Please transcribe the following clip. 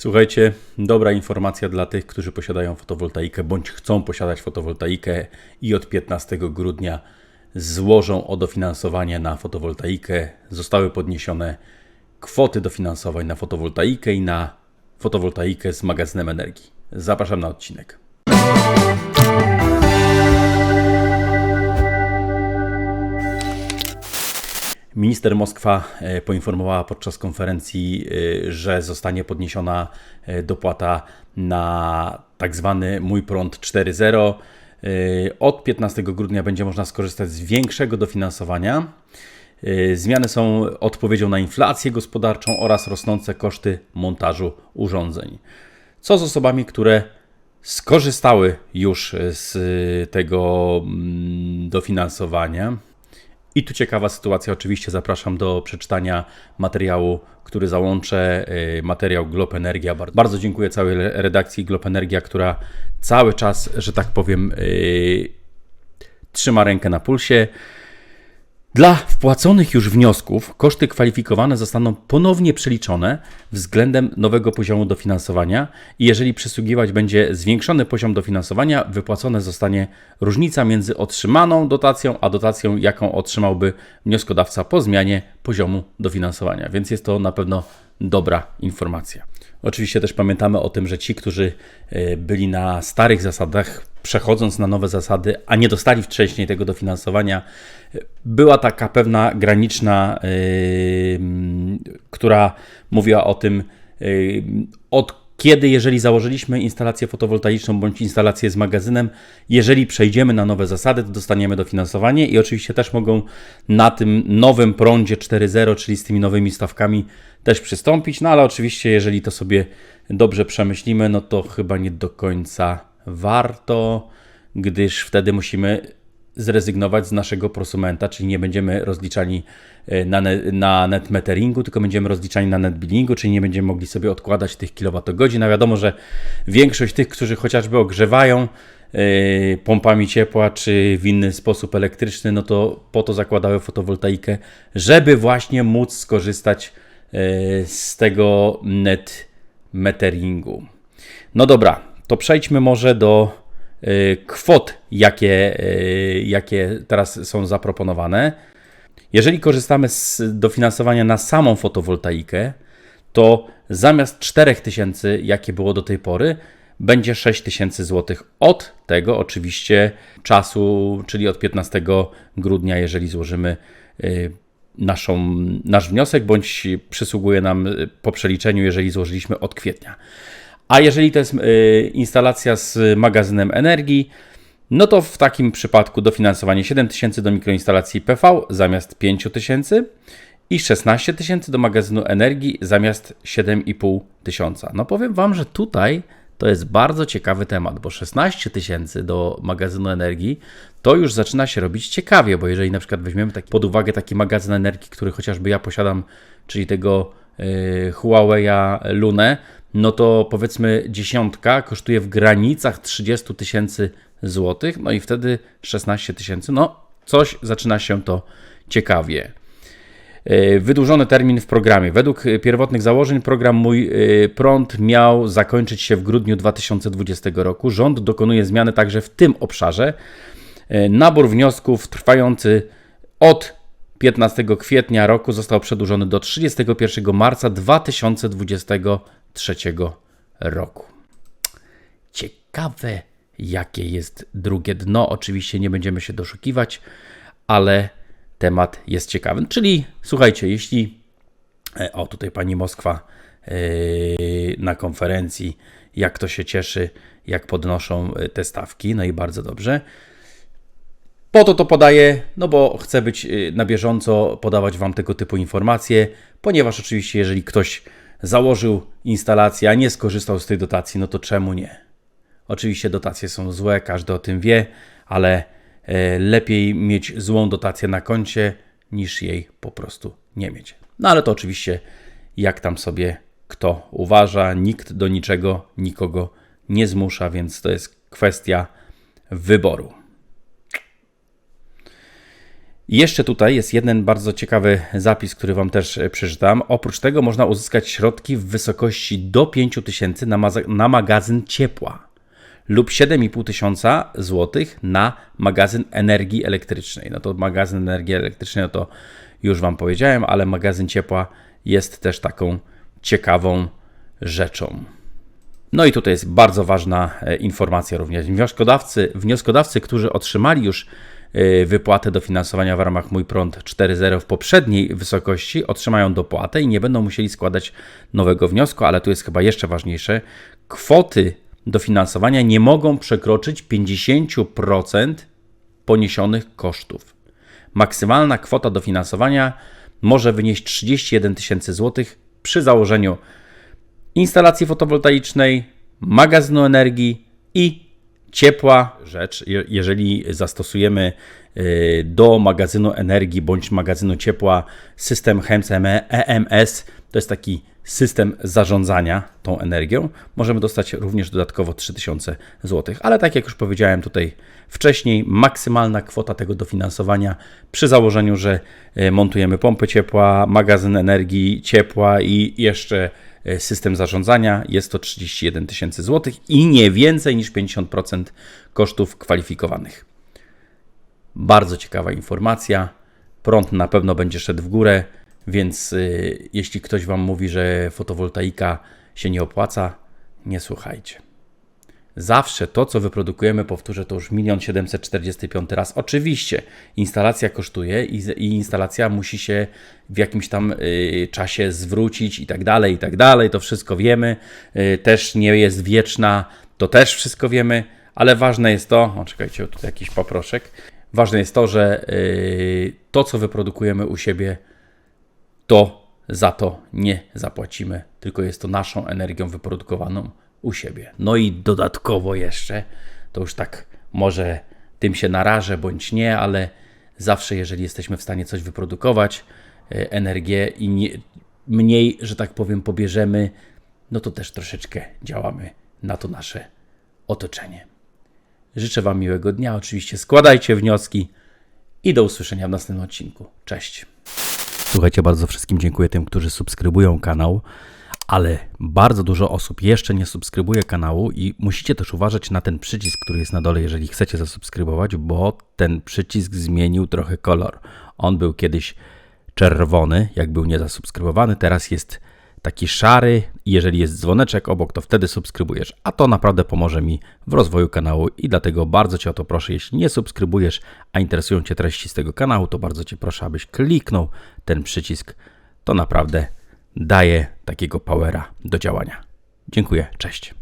Słuchajcie, dobra informacja dla tych, którzy posiadają fotowoltaikę bądź chcą posiadać fotowoltaikę i od 15 grudnia złożą o dofinansowanie na fotowoltaikę. Zostały podniesione kwoty dofinansowań na fotowoltaikę i na fotowoltaikę z magazynem energii. Zapraszam na odcinek. Minister Moskwa e, poinformowała podczas konferencji, e, że zostanie podniesiona e, dopłata na tak zwany Mój Prąd 4.0. Od 15 grudnia będzie można skorzystać z większego dofinansowania. Zmiany są odpowiedzią na inflację gospodarczą oraz rosnące koszty montażu urządzeń. Co z osobami, które skorzystały już z tego mm, dofinansowania? I tu ciekawa sytuacja, oczywiście zapraszam do przeczytania materiału, który załączę, y, materiał Glob Energia. Bardzo dziękuję całej redakcji Glob Energia, która cały czas, że tak powiem, yy, trzyma rękę na pulsie. Dla wpłaconych już wniosków koszty kwalifikowane zostaną ponownie przeliczone względem nowego poziomu dofinansowania i jeżeli przysługiwać będzie zwiększony poziom dofinansowania, wypłacone zostanie różnica między otrzymaną dotacją a dotacją, jaką otrzymałby wnioskodawca po zmianie poziomu dofinansowania. Więc jest to na pewno dobra informacja. Oczywiście też pamiętamy o tym, że ci, którzy e, byli na starych zasadach, przechodząc na nowe zasady, a nie dostali wcześniej tego dofinansowania, e, była taka pewna graniczna, yy, która mówiła o tym, yy, od kiedy, jeżeli założyliśmy instalację fotowoltaiczną bądź instalację z magazynem, jeżeli przejdziemy na nowe zasady, to dostaniemy dofinansowanie i oczywiście też mogą na tym nowym prądzie 4.0, czyli z tymi nowymi stawkami też przystąpić, no ale oczywiście jeżeli to sobie dobrze przemyślimy, no to chyba nie do końca warto, gdyż wtedy musimy zrezygnować z naszego prosumenta, czyli nie będziemy rozliczani e, na, net, na net meteringu, tylko będziemy rozliczani na net billingu, czyli nie będziemy mogli sobie odkładać tych kilowatogodzin. A wiadomo, że większość tych, którzy chociażby ogrzewają yy, pompami ciepła czy w inny sposób elektryczny, no to po to zakładały fotowoltaikę, żeby właśnie móc skorzystać yy, z tego net meteringu. No dobra, to przejdźmy może do kwot, jakie, y, jakie teraz są zaproponowane. Jeżeli korzystamy z dofinansowania na samą fotowoltaikę, to zamiast 4000, jakie było do tej pory, będzie 6000 zł. Od tego oczywiście czasu, czyli od 15 grudnia, jeżeli złożymy y, naszą, nasz wniosek, bądź przysługuje nam po przeliczeniu, jeżeli złożyliśmy od kwietnia. A jeżeli to jest y, instalacja z magazynem energii, no to w takim przypadku dofinansowanie 7000 do mikroinstalacji PV zamiast 5000 i 16 tysięcy do magazynu energii zamiast 7,5 tysiąca. No powiem Wam, że tutaj to jest bardzo ciekawy temat, bo 16 tysięcy do magazynu energii to już zaczyna się robić ciekawie, bo jeżeli na przykład weźmiemy pod uwagę taki magazyn energii, który chociażby ja posiadam, czyli tego yy, Huawei'a Lunę, no to powiedzmy dziesiątka kosztuje w granicach 30 tysięcy złotych, no i wtedy 16 tysięcy, no coś zaczyna się to ciekawie. E, wydłużony termin w programie. Według pierwotnych założeń program Mój e, Prąd miał zakończyć się w grudniu 2020 roku. Rząd dokonuje zmiany także w tym obszarze. E, nabór wniosków trwający od 15 kwietnia roku został przedłużony do 31 marca 2020 2023 roku. Ciekawe, jakie jest drugie dno. Oczywiście nie będziemy się doszukiwać, ale temat jest ciekawy. Czyli słuchajcie, jeśli. E, o, tutaj pani Moskwa yy, na konferencji, jak to się cieszy, jak podnoszą e, te stawki. No i bardzo dobrze. Po to to podaję, no bo chcę być na bieżąco, podawać Wam tego typu informacje, ponieważ oczywiście, jeżeli ktoś założył instalację, a nie skorzystał z tej dotacji, no to czemu nie? Oczywiście dotacje są złe, każdy o tym wie, ale e, lepiej mieć złą dotację na koncie, niż jej po prostu nie mieć. No ale to oczywiście jak tam sobie kto uważa, nikt do niczego nikogo nie zmusza, więc to jest kwestia wyboru. Jeszcze tutaj jest jeden bardzo ciekawy zapis, który Wam też e, przeczytam. Oprócz tego można uzyskać środki w wysokości do 5000 na, ma- na magazyn ciepła lub 7,5 tysiąca złotych na magazyn energii elektrycznej. No to magazyn energii elektrycznej, no to już Wam powiedziałem, ale magazyn ciepła jest też taką ciekawą rzeczą. No i tutaj jest bardzo ważna e, informacja również. Wnioskodawcy, wnioskodawcy którzy otrzymali już wypłatę dofinansowania w ramach Mój Prąd 4.0 w poprzedniej wysokości, otrzymają dopłatę i nie będą musieli składać nowego wniosku, ale tu jest chyba jeszcze ważniejsze. Kwoty dofinansowania nie mogą przekroczyć 50% poniesionych kosztów. Maksymalna kwota dofinansowania może wynieść 31 tysięcy złotych przy założeniu instalacji fotowoltaicznej, magazynu energii i ciepła rzecz. Je- Jeżeli zastosujemy y, do magazynu energii bądź magazynu ciepła system HEMS EMS, to jest taki system zarządzania tą energią, możemy dostać również dodatkowo 3000 zł. Ale tak jak już powiedziałem tutaj wcześniej, maksymalna kwota tego dofinansowania przy założeniu, że y, montujemy pompy ciepła, magazyn energii ciepła i jeszcze system zarządzania jest to 31 tysięcy złotych i nie więcej niż 50% kosztów kwalifikowanych. Bardzo ciekawa informacja. Prąd na pewno będzie szedł w górę, więc y, jeśli ktoś Wam mówi, że fotowoltaika się nie opłaca, nie słuchajcie. Zawsze to, co wyprodukujemy, powtórzę to już 1 745 raz. Oczywiście instalacja kosztuje i, i instalacja musi się w jakimś tam y, czasie zwrócić i tak dalej, i tak dalej. To wszystko wiemy. Y, też nie jest wieczna, to też wszystko wiemy, ale ważne jest to, o czekajcie, tutaj jakiś poproszek. Ważne jest to, że y, to, co wyprodukujemy u siebie, to za to nie zapłacimy, tylko jest to naszą energią wyprodukowaną u siebie. No i dodatkowo jeszcze, to już tak może tym się narażę bądź nie, ale zawsze jeżeli jesteśmy w stanie coś wyprodukować, e, energię i nie, mniej, że tak powiem, pobierzemy, no to też troszeczkę działamy na to nasze otoczenie. Życzę Wam miłego dnia. Oczywiście składajcie wnioski i do usłyszenia w następnym odcinku. Cześć. Słuchajcie, bardzo wszystkim dziękuję tym, którzy subskrybują kanał, ale bardzo dużo osób jeszcze nie subskrybuje kanału i musicie też uważać na ten przycisk, który jest na dole, jeżeli chcecie zasubskrybować, bo ten przycisk zmienił trochę kolor. On był kiedyś czerwony, jak był niezasubskrybowany, teraz jest taki szary jeżeli jest dzwoneczek obok, to wtedy subskrybujesz, a to naprawdę pomoże mi w rozwoju kanału i dlatego bardzo Cię o to proszę, jeśli nie subskrybujesz, a interesują Cię treści z tego kanału, to bardzo Cię proszę, abyś kliknął ten przycisk. To naprawdę daje takiego powera do działania. Dziękuję, cześć.